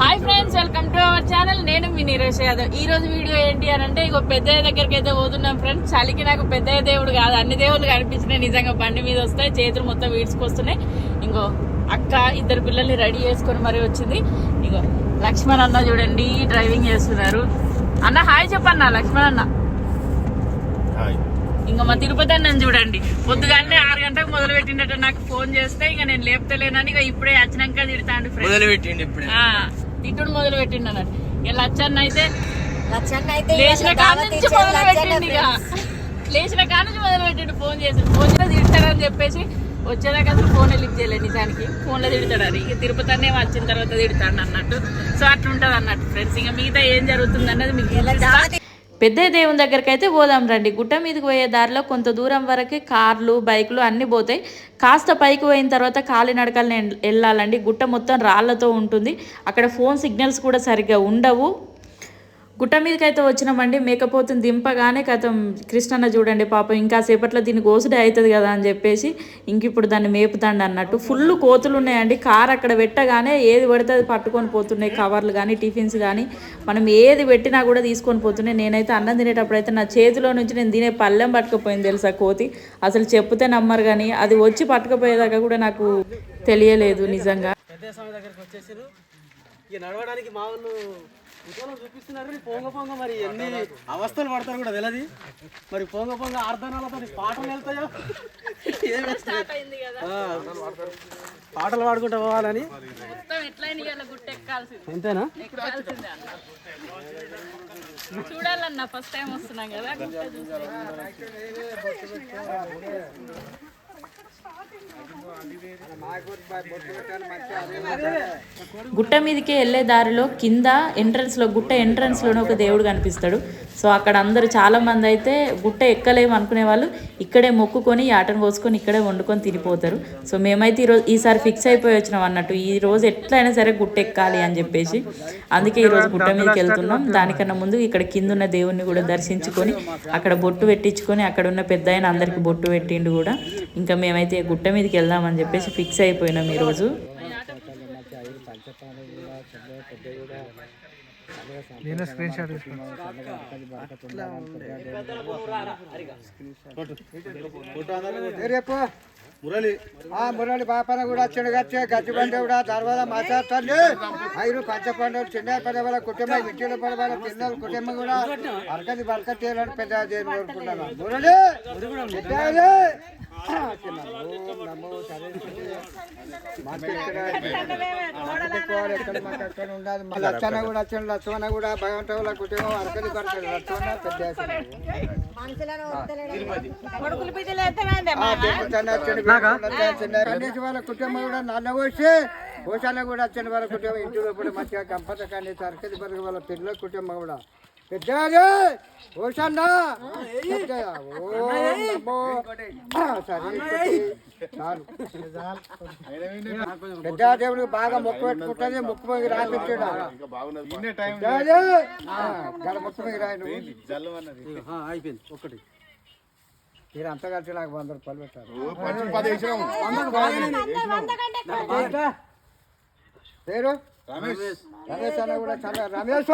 Hi friends welcome to our channel నేను మీ నీరేష్ యాదవ్. ఈ రోజు వీడియో ఏంటి అని అంటే ఇగో పెద్దయ్య దగ్గరికి అయితే పోతున్నాం ఫ్రెండ్స్ చలికి నాకు పెద్దయ్య దేవుడు కాదు అన్ని దేవుళ్ళు కనిపించినాయి. నిజంగా బండి మీద వస్తాయి చేతులు మొత్తం వీడ్చుకొస్తున్నాయి ఇంకో అక్క ఇద్దరు పిల్లల్ని రెడీ చేసుకొని మరీ వచ్చింది. ఇగో లక్ష్మణ్ అన్న చూడండి డ్రైవింగ్ చేస్తున్నారు. అన్న హాయ్ చెప్పన్న లక్ష్మణ్ అన్న. ఇంకా మా తిరుపతి అన్న చూడండి. పొద్దుగానే ఆరు గంటలకు మొదలు పెట్టిండట నాకు ఫోన్ చేస్తే ఇంకా నేను లేపుతలేనని ఇక ఇప్పుడే వచ్చినాక తిడతాండు ఫ్రెండ్స్ మొదలు పెట్టిండి ఇప్పుడు తిట్టుడు మొదలు పెట్టిండు అన్నట్టు ఇక లచ్చన్న అయితే లచ్చన్న అయితే లేచిన కాడ నుంచి మొదలు పెట్టిండు ఇక. లేచిన కాడ నుంచి మొదలు పెట్టిండు ఫోన్ చేసి ఫోన్ చేసి తిడతాడని చెప్పేసి వచ్చేదాకా అసలు ఫోన్ లిఫ్ట్ చేయలేదు నిజానికి. ఫోన్లో తిడతాడు అది. ఇక తిరుపతి అనే వచ్చిన తర్వాత తిడతాడు అన్నట్టు. సో అట్లుంటది అన్నట్టు ఫ్రెండ్స్ ఇంకా మిగతా ఏం జరుగుతుంది అన్నది మీకు. పెద్ద దేవుని దగ్గరికి అయితే పోదాం రండి. గుట్ట మీదకి పోయే దారిలో కొంత దూరం వరకు కార్లు బైకులు అన్నీ పోతాయి. కాస్త పైకి పోయిన తర్వాత కాలినడకల్ని వెళ్ళాలండి. గుట్ట మొత్తం రాళ్ళతో ఉంటుంది. అక్కడ ఫోన్ సిగ్నల్స్ కూడా సరిగ్గా ఉండవు. గుట్ట మీదకి అయితే వచ్చినామండి. మేకపోతుని దింపగానే కథం కృష్ణన్న చూడండి పాపం ఇంకా సేపట్లో దీన్ని కోసుడే అవుతుంది కదా అని చెప్పేసి ఇంక ఇప్పుడు దాన్ని మేపుతాండి అన్నట్టు. ఫుల్ కోతులు ఉన్నాయండి. కార్ అక్కడ పెట్టగానే ఏది పడితే అది పట్టుకొని పోతున్నాయి. కవర్లు కానీ టిఫిన్స్ కానీ మనం ఏది పెట్టినా కూడా తీసుకొని పోతున్నాయి. నేనైతే అన్నం తినేటప్పుడు అయితే నా చేతిలో నుంచి నేను తినే పళ్ళెం పట్టుకుపోయింది తెలుసా కోతి? అసలు చెప్తే నమ్మరు కానీ అది వచ్చి పట్టుకుపోయేదాకా కూడా నాకు తెలియలేదు నిజంగా. పెద్ద స్వామి దగ్గరికి వచ్చేసారు ఇక నడవడానికి మామూలు చూపిస్తున్నారు పొంగ పొంగ మరి ఎన్ని అవస్థలు పడతారు కూడా తెలియదు మరి పొంగ పొంగ అర్ధనాలతో పాటలు వెళ్తాయో? పాటలు పాడుకుంటూ పోవాలని. అంతేనా? చూడాలన్న ఫస్ట్ టైం వస్తున్నాం కదా గుట్ట మీదకే మీదకి వెళ్ళే దారిలో కింద ఎంట్రన్స్లో గుట్ట ఎంట్రన్స్లోనే ఒక దేవుడు కనిపిస్తాడు. సో అక్కడ అందరూ చాలా మంది అయితే గుట్ట ఎక్కలేము అనుకునే వాళ్ళు ఇక్కడే మొక్కుకొని ఆటను కోసుకొని ఇక్కడే వండుకొని తినిపోతారు. సో మేమైతే ఈరోజు ఈసారి ఫిక్స్ అయిపోయి వచ్చినాం అన్నట్టు. ఈ రోజు ఎట్లయినా సరే గుట్ట ఎక్కాలి అని చెప్పేసి అందుకే ఈరోజు గుట్ట మీదకి వెళ్తున్నాం. దానికన్నా ముందు ఇక్కడ కింద ఉన్న దేవుణ్ణి కూడా దర్శించుకొని అక్కడ బొట్టు పెట్టించుకొని అక్కడ ఉన్న పెద్ద ఆయన అందరికి బొట్టు పెట్టిండు కూడా. ఇంకా మేమైతే గుట్ట మీదకి వెళ్దామని చెప్పేసి ఫిక్స్ అయిపోయినాం ఈరోజు నేను స్క్రీన్ షాట్ రేపు మురళి. ఆ మురళి బాపన కూడా చెడుగచ్చే గచ్చిబండి కూడా తర్వాత మాట్లాడుతుంది ఐదు పంచ పండుగ చిన్న పదవుల కుటుంబం విద్యుల పదవుల పిల్లల కుటుంబం కూడా అరకది బరక చేయాలని పెద్ద కోరుకుంటున్నాను. మురళి! పెద్దది. కూడా వచ్చిన లక్ష్మణ కూడా భగవంతుల కుటుంబం అరకలి బరక లక్ష్మణ పెద్ద వాళ్ళ కుటుంబం కూడా నాన్న పోసి పోషాల కూడా వచ్చిన వాళ్ళ కుటుంబం ఇంటి లోపల మంచిగా కంపత కానీ సరకది బరుగు వాళ్ళ పిల్లల కుటుంబం కూడా పెద్దయ్య. ఓం నమో. సరస్వతి. చాలు. పెద్ద దేవుడికి బాగా మొక్కు పెట్టుకుంటుంది మొక్కు పోయి రాపించాడు. గడ మొక్కు పోయి అయిపోయింది. ఒకటి మీరు అంత కలిసి నాకు వంద రూపాయలు పెట్టారు. పేరు? రమేష్. రమేష్. అన్న కూడా చాలా రమేష్.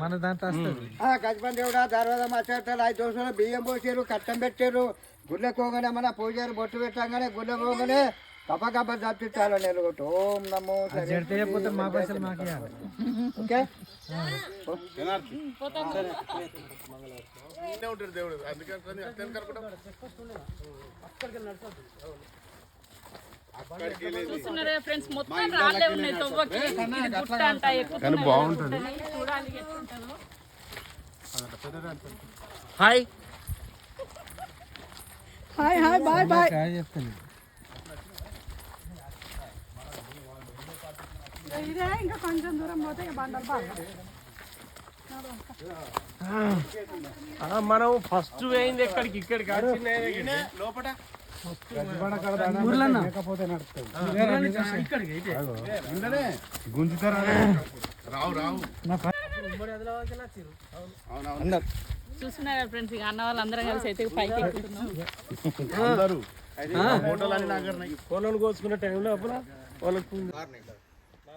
మన దాంట్లో గజపండి కూడా దర్వాజా మాట్లాడతారు ఐదు దోశలు బియ్యం పోసారు కట్టం పెట్టారు గుళ్ళ పోగానే మన పూజారు బొట్టు పెట్టగానే గుళ్ళ పోగానే కప్ప కప్ప తప్పించాలి నేను ఒకటి ఓం నమో చేయకపోతే మా పైసలు మాకు ఓకే చూస్తున్నారా ఫ్రెండ్స్ మొత్తం రాళ్ళే ఉన్నాయి తవ్వకి ఇది గుట్ట అంట ఎక్కుతున్నాయి బాగుంటుంది చూడాలి ఎట్లుంటుందో హాయ్ చెప్తాను మనం ఫస్ట్ పోయింది ఎక్కడికి? ఇక్కడికి లోపల చూస్తున్నారా ఫ్రెండ్స్ ఇక అన్న వాళ్ళు అందరం కలిసి అయితే పైకి ఎక్కుతున్నాం. పొలం కోసుకునే టైంలో అప్పుడు? వాళ్ళకు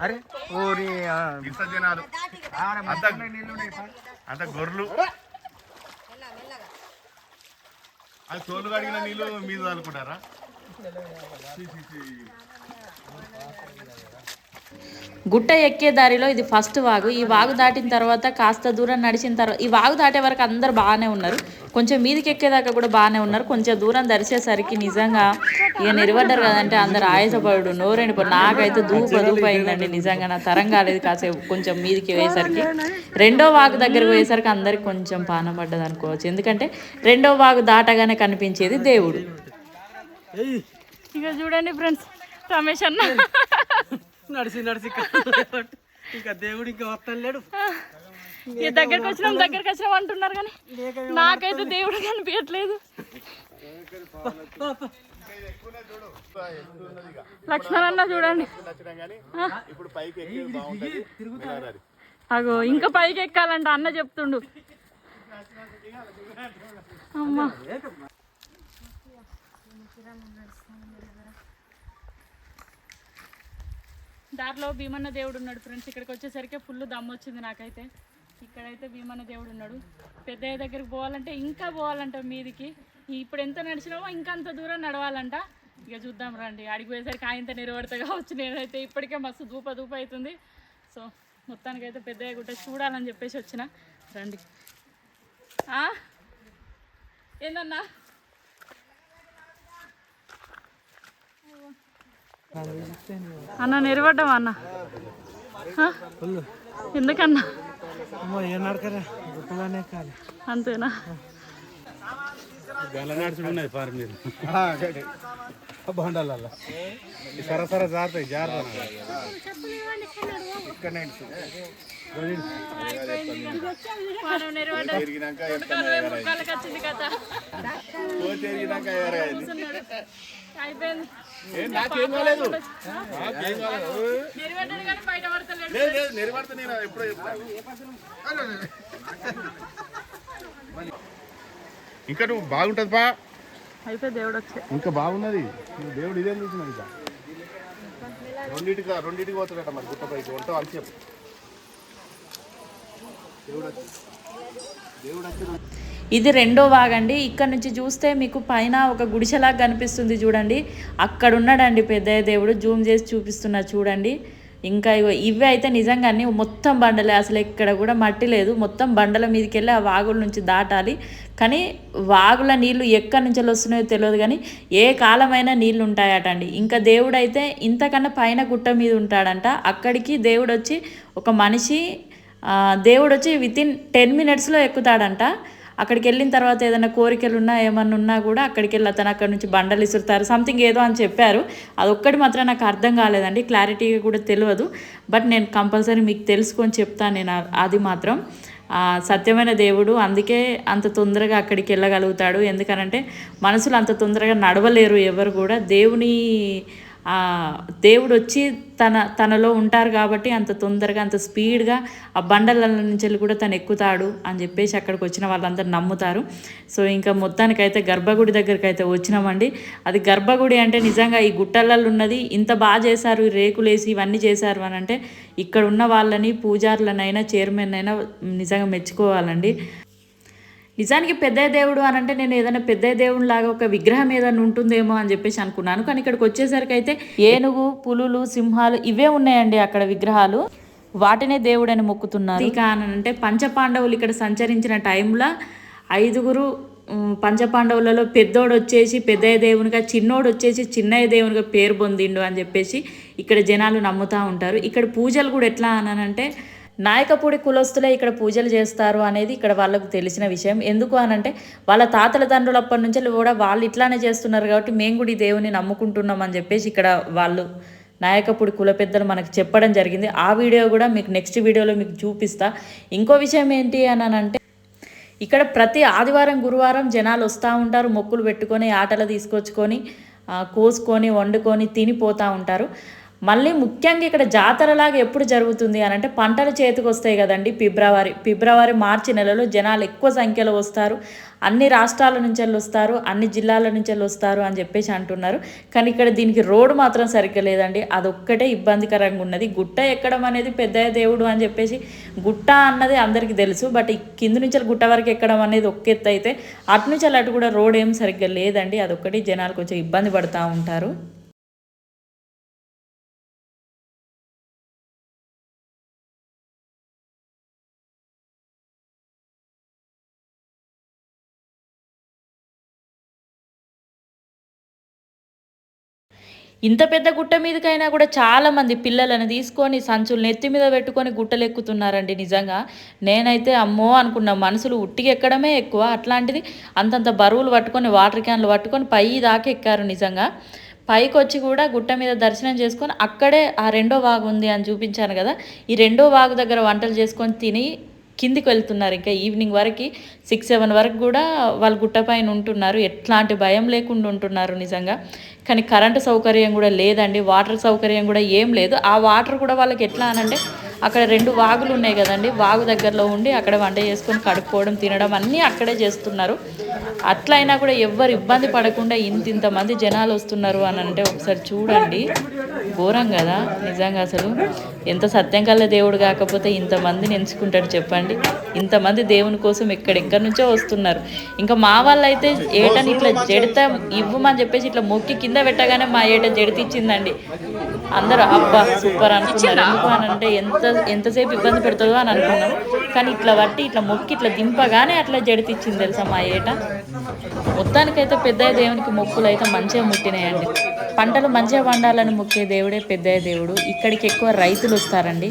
అరే ఓరి ఇంత జనాలు అంత అంత గొర్రెలు అది తోలు కడిగిన నీళ్ళు మీద అనుకుంటారా గుట్ట ఎక్కే దారిలో ఇది ఫస్ట్ వాగు. ఈ వాగు దాటిన తర్వాత కాస్త దూరం నడిచిన తర్వాత ఈ వాగు దాటే వరకు అందరు బాగానే ఉన్నారు. కొంచెం మీదికి ఎక్కేదాకా కూడా బాగానే ఉన్నారు. కొంచెం దూరం దరిచేసరికి నిజంగా ఇక నిలబడ్డారు కదంటే అందరు ఆయాసపడు నోరెండిపో నాకైతే దూప దూప అయిందండి నిజంగా. నా తరం కాలేదు కాసేపు కొంచెం మీదికి వేసరికి రెండో వాగు దగ్గరకు పోయేసరికి అందరికి కొంచెం పానం పడ్డది అనుకోవచ్చు. ఎందుకంటే రెండో వాగు దాటగానే కనిపించేది దేవుడు. ఇక చూడండి ఫ్రెండ్స్ రమేష్ అన్న. నడిచి నడిచి ఇంకా దేవుడు ఇంకా వస్తాను లేడు దగ్గరకు వచ్చినాం దగ్గరకు వచ్చినాం అంటున్నారు కానీ నాకైతే దేవుడు కనిపించట్లేదు. లక్ష్మణ్ అన్న చూడండి అగో ఇంకా పైకి ఎక్కాలంట అన్న చెప్తుండు. అమ్మా. దారిలో భీమన్న దేవుడు ఉన్నాడు ఫ్రెండ్స్. ఇక్కడికి వచ్చేసరికి ఫుల్ దమ్ము వచ్చింది నాకైతే. ఇక్కడైతే భీమన్న దేవుడు ఉన్నాడు. పెద్దయ్య దగ్గరికి పోవాలంటే ఇంకా పోవాలంట మీదికి. ఇప్పుడు ఎంత నడిచినామో ఇంకా అంత దూరం నడవాలంట. ఇక చూద్దాం రండి. అడిగి పోయేసరికి ఆయనతో నిలబడతగా వచ్చి నేనైతే ఇప్పటికే మస్తు ధూప ధూప అవుతుంది. సో మొత్తానికైతే పెద్దయ్య గుట్ట చూడాలని చెప్పేసి వచ్చిన. రండి. ఏందన్నా? అన్న నిలబడ్డావా అన్న ఆ? ఎందుకన్నా అంతేనా బండలల్లా సరసర జారుతాయి జారుతా మనం అయిపోయింది నాకేం కాలేదు లేదు లేదు నిలబడితే నేను ఎప్పుడో చెప్తాను ఇంకా నువ్వు బాగుంటది పా. అయిపోయి దేవుడు వచ్చే. ఇంకా బాగున్నది. నువ్వు దేవుడు ఇదేం చూసినావు ఇంకా. రెండింటికి రెండింటికి పోతాడట మరి గుట్ట పైకి. ఉంటావు అని చెప్పు ఇది రెండో వాగండి ఇక్కడ నుంచి చూస్తే మీకు పైన ఒక గుడిసెలాగా కనిపిస్తుంది చూడండి. అక్కడ ఉన్నాడండి పెద్దయ్య దేవుడు. జూమ్ చేసి చూపిస్తున్నా చూడండి. ఇంకా ఇవి అయితే నిజంగానే మొత్తం బండలే. అసలు ఎక్కడ కూడా మట్టి లేదు. మొత్తం బండల మీదకి వెళ్ళి ఆ వాగుల నుంచి దాటాలి. కానీ వాగుల నీళ్ళు ఎక్కడి నుంచి వస్తున్నాయో తెలియదు కానీ ఏ కాలమైనా నీళ్ళు ఉంటాయటండి. ఇంకా దేవుడు అయితే ఇంతకన్నా పైన గుట్ట మీద ఉంటాడంట. అక్కడికి దేవుడు వచ్చి ఒక మనిషి దేవుడు వచ్చి వితిన్ టెన్ మినిట్స్లో ఎక్కుతాడంట. అక్కడికి వెళ్ళిన తర్వాత ఏదైనా కోరికలు ఉన్నా ఏమన్నా ఉన్నా కూడా అక్కడికి వెళ్ళి అతను అక్కడ నుంచి బండలు ఇసురుతారు. సంథింగ్ ఏదో అని చెప్పారు. అది ఒక్కటి మాత్రం నాకు అర్థం కాలేదండి. క్లారిటీగా కూడా తెలియదు బట్ నేను కంపల్సరీ మీకు తెలుసుకొని చెప్తాను నేను. అది మాత్రం సత్యమైన దేవుడు. అందుకే అంత తొందరగా అక్కడికి వెళ్ళగలుగుతాడు. ఎందుకనంటే మనసులు అంత తొందరగా నడవలేరు ఎవరు కూడా. దేవుని దేవుడు వచ్చి తన తనలో ఉంటారు కాబట్టి అంత తొందరగా అంత స్పీడ్గా ఆ బండల నుంచి వెళ్ళి కూడా తను ఎక్కుతాడు అని చెప్పేసి అక్కడికి వచ్చిన వాళ్ళందరూ నమ్ముతారు. సో ఇంకా మొత్తానికైతే గర్భగుడి దగ్గరికి అయితే వచ్చినామండి. అది గర్భగుడి అంటే నిజంగా ఈ గుట్టలలో ఉన్నది ఇంత బాగా చేశారు రేకులేసి ఇవన్నీ చేశారు అని అంటే ఇక్కడ ఉన్న వాళ్ళని పూజారులనైనా చైర్మన్ అయినా నిజంగా మెచ్చుకోవాలండి. నిజానికి పెద్ద దేవుడు అని అంటే నేను ఏదైనా పెద్ద దేవుడిలాగా ఒక విగ్రహం ఏదైనా ఉంటుందేమో అని చెప్పేసి అనుకున్నాను. కానీ ఇక్కడికి వచ్చేసరికి అయితే ఏనుగు పులులు సింహాలు ఇవే ఉన్నాయండి అక్కడ విగ్రహాలు. వాటినే దేవుడని మొక్కుతున్నారు. ఇక అని అంటే పంచపాండవులు ఇక్కడ సంచరించిన టైంలో ఐదుగురు పంచపాండవులలో పెద్దోడు వచ్చేసి పెద్దయ్య దేవునిగా చిన్నోడు వచ్చేసి చిన్నయ్య దేవునిగా పేరు పొందిండు అని చెప్పేసి ఇక్కడ జనాలు నమ్ముతూ ఉంటారు. ఇక్కడ పూజలు కూడా ఎట్లా అనంటే నాయకపూడి కులస్తులే ఇక్కడ పూజలు చేస్తారు అనేది ఇక్కడ వాళ్ళకు తెలిసిన విషయం. ఎందుకు అనంటే వాళ్ళ తాతల తండ్రులప్పటి నుంచి కూడా వాళ్ళు ఇట్లానే చేస్తున్నారు కాబట్టి మేము కూడా ఈ దేవుని నమ్ముకుంటున్నాం అని చెప్పేసి ఇక్కడ వాళ్ళు నాయకపుడి కుల పెద్దలు మనకు చెప్పడం జరిగింది. ఆ వీడియో కూడా మీకు నెక్స్ట్ వీడియోలో మీకు చూపిస్తా. ఇంకో విషయం ఏంటి అని అంటే ఇక్కడ ప్రతి ఆదివారం గురువారం జనాలు వస్తూ ఉంటారు మొక్కులు పెట్టుకొని ఆటలు తీసుకొచ్చుకొని కోసుకొని వండుకొని తినిపోతూ ఉంటారు. మళ్ళీ ముఖ్యంగా ఇక్కడ జాతరలాగా ఎప్పుడు జరుగుతుంది అని అంటే పంటలు చేతికి వస్తాయి కదండి. ఫిబ్రవరి ఫిబ్రవరి మార్చి నెలలో జనాలు ఎక్కువ సంఖ్యలో వస్తారు. అన్ని రాష్ట్రాల నుంచి వెళ్ళి వస్తారు అన్ని జిల్లాల నుంచి వెళ్ళి వస్తారు అని చెప్పేసి అంటున్నారు. కానీ ఇక్కడ దీనికి రోడ్డు మాత్రం సరిగ్గా లేదండి. అదొక్కటే ఇబ్బందికరంగా ఉన్నది. గుట్ట ఎక్కడం అనేది పెద్ద దేవుడు అని చెప్పేసి గుట్ట అన్నది అందరికీ తెలుసు. బట్ కింద నుంచి గుట్ట వరకు ఎక్కడం అనేది ఒక్క అయితే అటు నుంచి అటు కూడా రోడ్ ఏం సరిగ్గా లేదండి. అదొక్కటి జనాలు కొంచెం ఇబ్బంది పడుతూ ఉంటారు. ఇంత పెద్ద గుట్ట మీదకైనా కూడా చాలా మంది పిల్లలను తీసుకొని సంచులు నెత్తి మీద పెట్టుకొని గుట్టలు ఎక్కుతున్నారండి నిజంగా. నేనైతే అమ్మో అనుకున్నా మనసులు ఉట్టికి ఎక్కడమే ఎక్కువ. అట్లాంటిది అంతంత బరువులు పట్టుకొని వాటర్ క్యాన్లు పట్టుకొని పై దాకా ఎక్కారు నిజంగా. పైకి వచ్చి కూడా గుట్ట మీద దర్శనం చేసుకొని అక్కడే ఆ రెండో వాగు ఉంది అని చూపించాను కదా ఈ రెండో వాగు దగ్గర వంటలు చేసుకొని తిని కిందికి వెళ్తున్నారు. ఇంకా ఈవినింగ్ వరకు సిక్స్ సెవెన్ వరకు కూడా వాళ్ళు గుట్టపైన ఉంటున్నారు. ఎట్లాంటి భయం లేకుండా ఉంటున్నారు నిజంగా. కానీ కరెంటు సౌకర్యం కూడా లేదండి వాటర్ సౌకర్యం కూడా ఏం లేదు. ఆ వాటర్ కూడా వాళ్ళకి ఎట్లా అనంటే అక్కడ రెండు వాగులు ఉన్నాయి కదండి వాగు దగ్గరలో ఉండి అక్కడ వంట చేసుకొని కడుక్కోవడం తినడం అన్నీ అక్కడే చేస్తున్నారు. అట్లయినా కూడా ఎవ్వరు ఇబ్బంది పడకుండా ఇంత ఇంతమంది జనాలు వస్తున్నారు అని అంటే ఒకసారి చూడండి. ఘోరం కదా నిజంగా అసలు. ఎంత సత్యం కల్ల దేవుడు కాకపోతే ఇంతమందిని ఎంచుకుంటాడు చెప్పండి. ఇంతమంది దేవుని కోసం ఎక్కడెక్కడి నుంచో వస్తున్నారు. ఇంకా మా వాళ్ళు అయితే ఏటని ఇట్లా జడిత ఇవ్వమని చెప్పేసి ఇట్లా మొక్కి కింద పెట్టగానే మా ఏట జడితిచ్చిందండి అందరూ అబ్బా సూపర్ అనుకున్నారు. ఎందుకు అని అంటే ఎంత ఎంతసేపు ఇబ్బంది పెడుతుందో అని అనుకున్నాం. కానీ ఇట్లా బట్టి ఇట్లా మొక్కి ఇట్లా దింపగానే అట్లా జడితిచ్చింది తెలుసా మా ఏట? మొత్తానికైతే పెద్ద దేవునికి మొక్కులు అయితే మంచిగా ముట్టినాయండి. పంటలు మంచిగా పండాలని మొక్కే దేవుడే పెద్ద దేవుడు. ఇక్కడికి ఎక్కువ రైతులు వస్తారండి.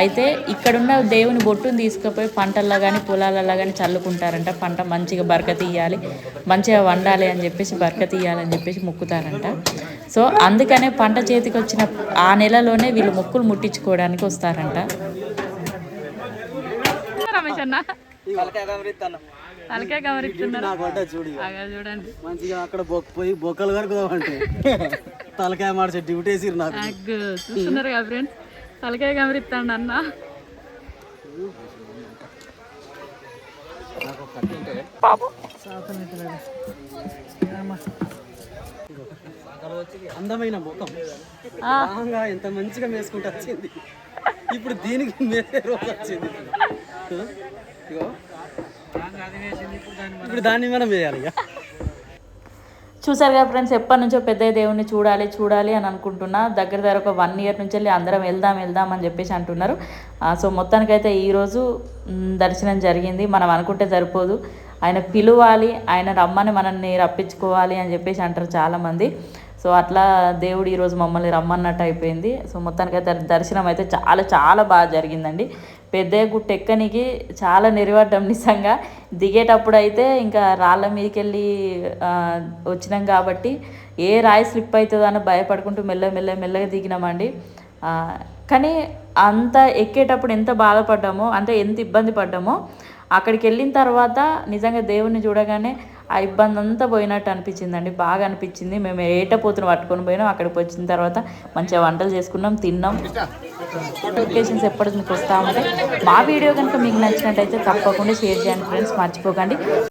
అయితే ఇక్కడున్న దేవుని బొట్టును తీసుకుపోయి పంటల్లో కానీ పొలాలలో కానీ చల్లుకుంటారంట. పంట మంచిగా బరకత ఇయ్యాలి మంచిగా వండాలి అని చెప్పేసి బరకత ఇయ్యాలని చెప్పేసి మొక్కుతారంట. సో అందుకనే పంట చేతికి వచ్చిన ఆ నెలలోనే వీళ్ళు మొక్కులు ముట్టించుకోవడానికి వస్తారంట. రమేష్ అన్న. తలకే చూడండి. మంచిగా అక్కడ బొక్క పోయి బొక్కలు తలకాయ మార్చే డ్యూటీ వేసిరు నాకు. చూస్తున్నారు కదా ఫ్రెండ్స్ తలకే గమనిస్తాండి అన్న. అందమైన ముఖం. రాంగా ఎంత మంచిగా మేసుకుంటూ వచ్చింది. ఇప్పుడు దీనికి రోజు వచ్చింది. ఇప్పుడు దాన్ని మనం వేయాలి ఇక. చూసారు కదా ఫ్రెండ్స్ ఎప్పటి నుంచో పెద్ద దేవుణ్ణి చూడాలి చూడాలి అని అనుకుంటున్నా. దగ్గర దగ్గర ఒక వన్ ఇయర్ నుంచి వెళ్ళి అందరం వెళ్దాం వెళ్దాం అని చెప్పేసి అంటున్నారు. సో మొత్తానికైతే ఈరోజు దర్శనం జరిగింది. మనం అనుకుంటే సరిపోదు. ఆయన పిలువాలి ఆయన రమ్మని మనల్ని రప్పించుకోవాలి అని చెప్పేసి అంటారు చాలామంది. సో అట్లా దేవుడు ఈరోజు మమ్మల్ని రమ్మన్నట్టు అయిపోయింది. సో మొత్తానికైతే దర్శనం అయితే చాలా చాలా బాగా జరిగిందండి. పెద్ద గుట్ట ఎక్కనికి చాలా నిలబడ్డాం నిజంగా. దిగేటప్పుడు అయితే ఇంకా రాళ్ళ మీదకి వెళ్ళి వచ్చినాం కాబట్టి ఏ రాయి స్లిప్ అవుతుందో అని భయపడుకుంటూ మెల్ల మెల్ల మెల్లగా దిగినామండి. కానీ అంత ఎక్కేటప్పుడు ఎంత బాధపడ్డామో అంటే ఎంత ఇబ్బంది పడ్డామో అక్కడికి వెళ్ళిన తర్వాత నిజంగా దేవుణ్ణి చూడగానే ఆ ఇబ్బంది అంతా పోయినట్టు అనిపించిందండి. బాగా అనిపించింది. మేము ఏటపోతున్న పట్టుకొని పోయినాం. అక్కడికి వచ్చిన తర్వాత మంచిగా వంటలు చేసుకున్నాం తిన్నాం. నోటిఫికేషన్స్ ఎప్పటికి మీకు వస్తూ ఉంటాయి. మా వీడియో కనుక మీకు నచ్చినట్టయితే తప్పకుండా షేర్ చేయండి ఫ్రెండ్స్. మర్చిపోకండి.